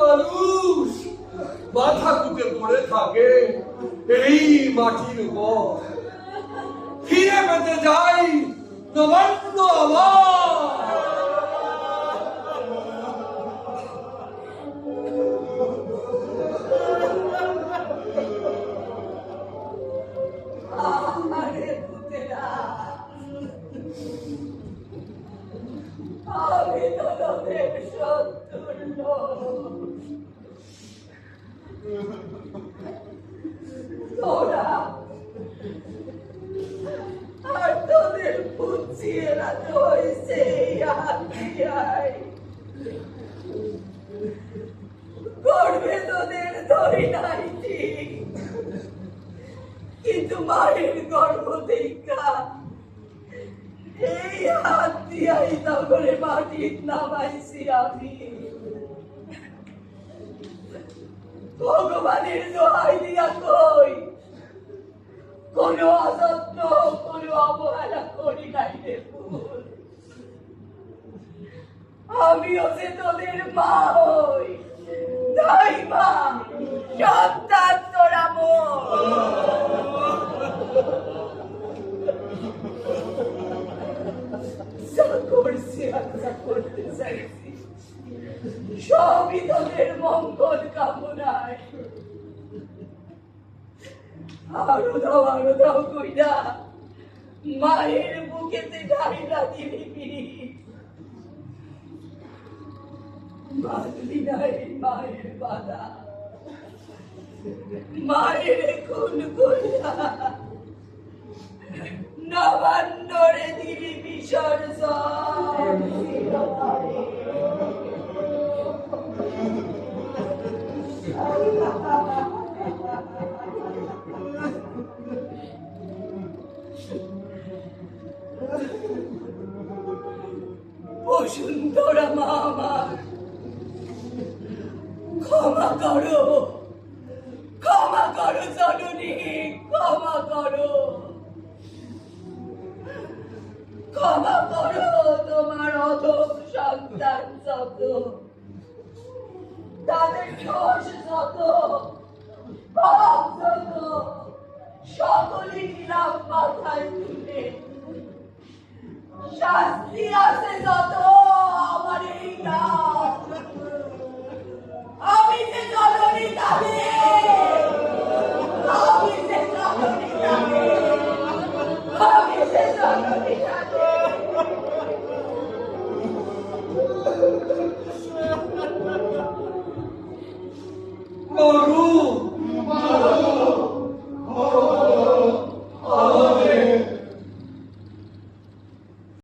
মানুষ। মাথা কুটে পড়ে থাকে এই মাটির উপর। ফিরে পেতে যাই নবান্ন আবার আমি তো তোদের লোক। তোরা আর তোদের পুচিয়েরা তো হয়েছে। করবে তোদের ধরি নাই ঠিক কিন্তু মায়ের গর্ভ দেখা এই হাত দিয়াই তখনে মাটির নামাইছি আমি ভগবানের দোহাই দিয়া কই? কোনো অযত্ন কোনো অবহেলা করি নাই রে আমিও যে তোদের মা হই, তাই মা, সন্তান তোরা যা করতে চাইছি। সবই তোদের মঙ্গল কামনায়। আরও দাও আরও দাও কইরা। মায়ের বুকেতে ঢাইলা দিবি। পিড়িত। মাতলি নাই মায়ের বাধা। মায়ের খুন কইরা। নবান্নরে বসুন্ধরা মা আমার ক্ষমা করো। ক্ষমা করো জননী, ক্ষমা করো। ক্ষমা করো তোমার সন্তান যত। তাদের দোষ যত যত। সকলে নিলাম মাথায় তুলে। শাস্তি আছে যত। জননী